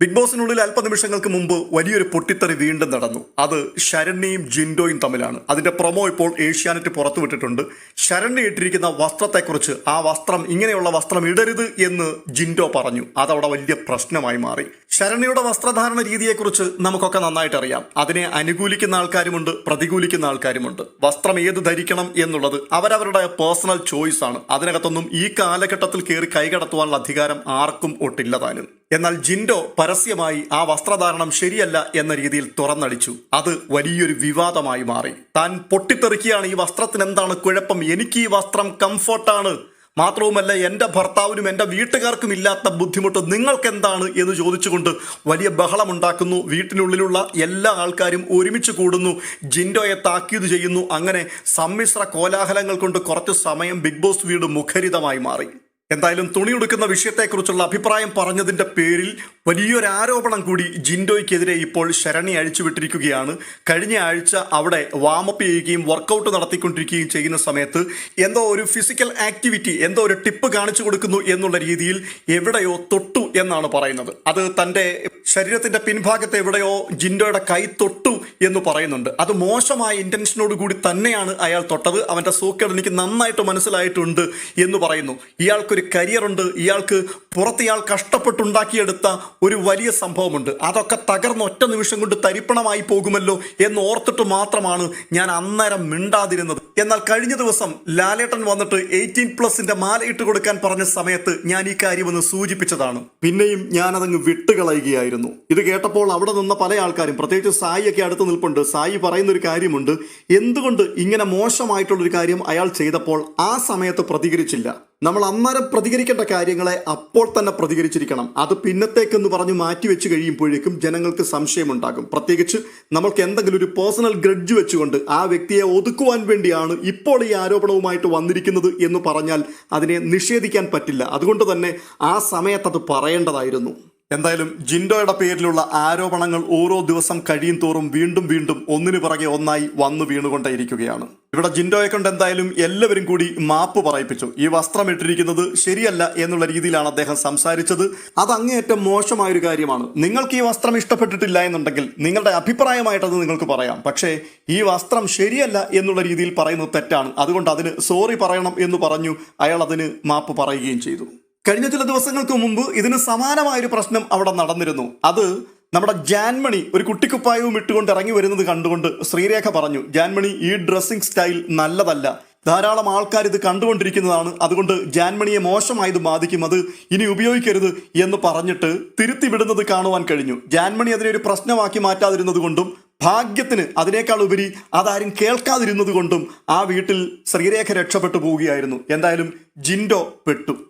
Big ബോസിനുള്ളിൽ അല്പനിമിഷങ്ങൾക്ക് മുമ്പ് വലിയൊരു പൊട്ടിത്തെറി വീണ്ടും നടന്നു. അത് ശരണ്യയും ജിൻഡോയും തമ്മിലാണ്. അതിന്റെ പ്രൊമോ ഇപ്പോൾ ഏഷ്യാനെറ്റ് പുറത്തുവിട്ടിട്ടുണ്ട്. ശരണ്യ ഇട്ടിരിക്കുന്ന വസ്ത്രത്തെക്കുറിച്ച് ആ വസ്ത്രം ഇങ്ങനെയുള്ള വസ്ത്രം ഇടരുത് എന്ന് ജിൻഡോ പറഞ്ഞു. അതവിടെ വലിയ പ്രശ്നമായി മാറി. ശരണ്യയുടെ വസ്ത്രധാരണ രീതിയെക്കുറിച്ച് നമുക്കൊക്കെ നന്നായിട്ട് അറിയാം. അതിനെ അനുകൂലിക്കുന്ന ആൾക്കാരുമുണ്ട് പ്രതികൂലിക്കുന്ന ആൾക്കാരുമുണ്ട്. വസ്ത്രം ഏത് ധരിക്കണം എന്നുള്ളത് അവരവരുടെ പേഴ്സണൽ ചോയ്സ് ആണ് അതിനകത്തൊന്നും ഈ കാലഘട്ടത്തിൽ കയറി കൈകടത്തുവാനുള്ള അധികാരം ആർക്കും ഒട്ടില്ല താനും. എന്നാൽ ജിൻഡോ പരസ്യമായി ആ വസ്ത്രധാരണം ശരിയല്ല എന്ന രീതിയിൽ തുറന്നടിച്ചു. അത് വലിയൊരു വിവാദമായി മാറി. താൻ പൊട്ടിത്തെറിക്കുകയാണ് ഈ വസ്ത്രത്തിന്. എന്താണ് കുഴപ്പം? എനിക്ക് ഈ വസ്ത്രം കംഫർട്ടാണ്. മാത്രവുമല്ല എന്റെ ഭർത്താവിനും എന്റെ വീട്ടുകാർക്കും ഇല്ലാത്ത ബുദ്ധിമുട്ട് നിങ്ങൾക്ക് എന്താണ് എന്ന് ചോദിച്ചുകൊണ്ട് വലിയ ബഹളമുണ്ടാക്കുന്നു. വീട്ടിനുള്ളിലുള്ള എല്ലാ ആൾക്കാരും ഒരുമിച്ച് കൂടുന്നു. ജിൻഡോയെ താക്കീത് ചെയ്യുന്നു. അങ്ങനെ സമ്മിശ്ര കോലാഹലങ്ങൾ കൊണ്ട് കുറച്ച് സമയം ബിഗ് ബോസ് വീട് മുഖരിതമായി മാറി. എന്തായാലും തുണി ഉടുക്കുന്ന വിഷയത്തെക്കുറിച്ചുള്ള അഭിപ്രായം പറഞ്ഞതിന്റെ പേരിൽ വലിയൊരു ആരോപണം കൂടി ജിൻഡോയ്ക്കെതിരെ ഇപ്പോൾ ശരണി അഴിച്ചുവിട്ടിരിക്കുകയാണ്. കഴിഞ്ഞ ആഴ്ച അവിടെ വാമപ്പ് ചെയ്യുകയും വർക്കൗട്ട് നടത്തിക്കൊണ്ടിരിക്കുകയും ചെയ്യുന്ന സമയത്ത് എന്തോ ഒരു ഫിസിക്കൽ ആക്ടിവിറ്റി എന്തോ ഒരു ടിപ്പ് കാണിച്ചു കൊടുക്കുന്നു എന്നുള്ള രീതിയിൽ എവിടെയോ തൊട്ടു എന്നാണ് പറയുന്നത്. അത് തന്റെ ശരീരത്തിന്റെ പിൻഭാഗത്ത് എവിടെയോ ജിൻഡോയുടെ കൈ തൊട്ടു എന്ന് പറയുന്നുണ്ട്. അത് മോശമായ ഇന്റൻഷനോട് കൂടി തന്നെയാണ് അയാൾ തൊട്ടത്. അവന്റെ സൂക്കേട് എനിക്ക് നന്നായിട്ട് മനസ്സിലായിട്ടുണ്ട് എന്ന് പറയുന്നു. ഇയാൾക്കൊരു കരിയറുണ്ട് ഇയാൾക്ക് പുറത്ത് ഇയാൾ കഷ്ടപ്പെട്ടുണ്ടാക്കിയെടുത്ത ഒരു വലിയ സംഭവമുണ്ട്. അതൊക്കെ തകർന്ന് ഒറ്റ നിമിഷം കൊണ്ട് തരിപ്പണമായി പോകുമല്ലോ എന്ന് ഓർത്തിട്ട് മാത്രമാണ് ഞാൻ അന്നേരം മിണ്ടാതിരുന്നത്. എന്നാൽ കഴിഞ്ഞ ദിവസം ലാലേട്ടൻ വന്നിട്ട് എയ്റ്റീൻ പ്ലസിന്റെ മാല ഇട്ട് കൊടുക്കാൻ പറഞ്ഞ സമയത്ത് ഞാൻ ഈ കാര്യം ഒന്ന് സൂചിപ്പിച്ചതാണ്. പിന്നെയും ഞാനതങ്ങ് വിട്ടുകളയുകയായിരുന്നു. ഇത് കേട്ടപ്പോൾ അവിടെ നിന്ന പല ആൾക്കാരും പ്രത്യേകിച്ച് സായി ഒക്കെ അടുത്ത് നിൽപ്പുണ്ട് സായി പറയുന്ന ഒരു കാര്യമുണ്ട്. എന്തുകൊണ്ട് ഇങ്ങനെ മോശമായിട്ടുള്ളൊരു കാര്യം അയാൾ ചെയ്തപ്പോൾ ആ സമയത്ത് പ്രതികരിച്ചില്ല? നമ്മൾ അന്നേരം പ്രതികരിക്കേണ്ട കാര്യങ്ങളെ അപ്പോൾ തന്നെ പ്രതികരിച്ചിരിക്കണം. അത് പിന്നത്തേക്കെന്ന് പറഞ്ഞ് മാറ്റി വെച്ച് കഴിയുമ്പോഴേക്കും ജനങ്ങൾക്ക് സംശയമുണ്ടാകും. പ്രത്യേകിച്ച് നമ്മൾക്ക് എന്തെങ്കിലും ഒരു പേഴ്സണൽ ഗ്രഡ്ജ് വെച്ചുകൊണ്ട് ആ വ്യക്തിയെ ഒതുക്കുവാൻ വേണ്ടിയാണ് ഇപ്പോൾ ഈ ആരോപണവുമായിട്ട് വന്നിരിക്കുന്നത് എന്ന് പറഞ്ഞാൽ അതിനെ നിഷേധിക്കാൻ പറ്റില്ല. അതുകൊണ്ട് തന്നെ ആ സമയത്ത് അത് പറയേണ്ടതായിരുന്നു. എന്തായാലും ജിൻഡോയുടെ പേരിലുള്ള ആരോപണങ്ങൾ ഓരോ ദിവസം കഴിയും തോറും വീണ്ടും വീണ്ടും ഒന്നിനു പിറകെ ഒന്നായി വന്നു വീണുകൊണ്ടേയിരിക്കുകയാണ്. ഇവിടെ ജിൻഡോയെ കൊണ്ട് എന്തായാലും എല്ലാവരും കൂടി മാപ്പ് പറയിപ്പിച്ചു. ഈ വസ്ത്രം ഇട്ടിരിക്കുന്നത് ശരിയല്ല എന്നുള്ള രീതിയിലാണ് അദ്ദേഹം സംസാരിച്ചത്. അത് അങ്ങേയറ്റം മോശമായൊരു കാര്യമാണ്. നിങ്ങൾക്ക് ഈ വസ്ത്രം ഇഷ്ടപ്പെട്ടിട്ടില്ല എന്നുണ്ടെങ്കിൽ നിങ്ങളുടെ അഭിപ്രായമായിട്ടത് നിങ്ങൾക്ക് പറയാം. പക്ഷേ ഈ വസ്ത്രം ശരിയല്ല എന്നുള്ള രീതിയിൽ പറയുന്നത് തെറ്റാണ്. അതുകൊണ്ട് അതിന് സോറി പറയണം എന്ന് പറഞ്ഞു അയാൾ അതിന് മാപ്പ് പറയുകയും ചെയ്തു. കഴിഞ്ഞ ചില ദിവസങ്ങൾക്ക് മുമ്പ് ഇതിന് സമാനമായൊരു പ്രശ്നം അവിടെ നടന്നിരുന്നു. അത് നമ്മുടെ ജാൻമണി ഒരു കുട്ടിക്കുപ്പായവും ഇട്ടുകൊണ്ട് ഇറങ്ങി വരുന്നത് കണ്ടുകൊണ്ട് ശ്രീരേഖ പറഞ്ഞു ജാൻമണി ഈ ഡ്രസ്സിംഗ് സ്റ്റൈൽ നല്ലതല്ല. ധാരാളം ആൾക്കാർ ഇത് കണ്ടുകൊണ്ടിരിക്കുന്നതാണ്. അതുകൊണ്ട് ജാൻമണിയെ മോശമായത് ബാധിക്കും. അത് ഇനി ഉപയോഗിക്കരുത് എന്ന് പറഞ്ഞിട്ട് തിരുത്തി വിടുന്നത് കാണുവാൻ കഴിഞ്ഞു. ജാൻമണി അതിനെ ഒരു പ്രശ്നമാക്കി മാറ്റാതിരുന്നത് കൊണ്ടും ഭാഗ്യത്തിന് അതിനേക്കാൾ ഉപരി അതാരും കേൾക്കാതിരുന്നത് കൊണ്ടും ആ വീട്ടിൽ ശ്രീരേഖ രക്ഷപ്പെട്ടു പോവുകയായിരുന്നു. എന്തായാലും ജിൻഡോ പെട്ടു.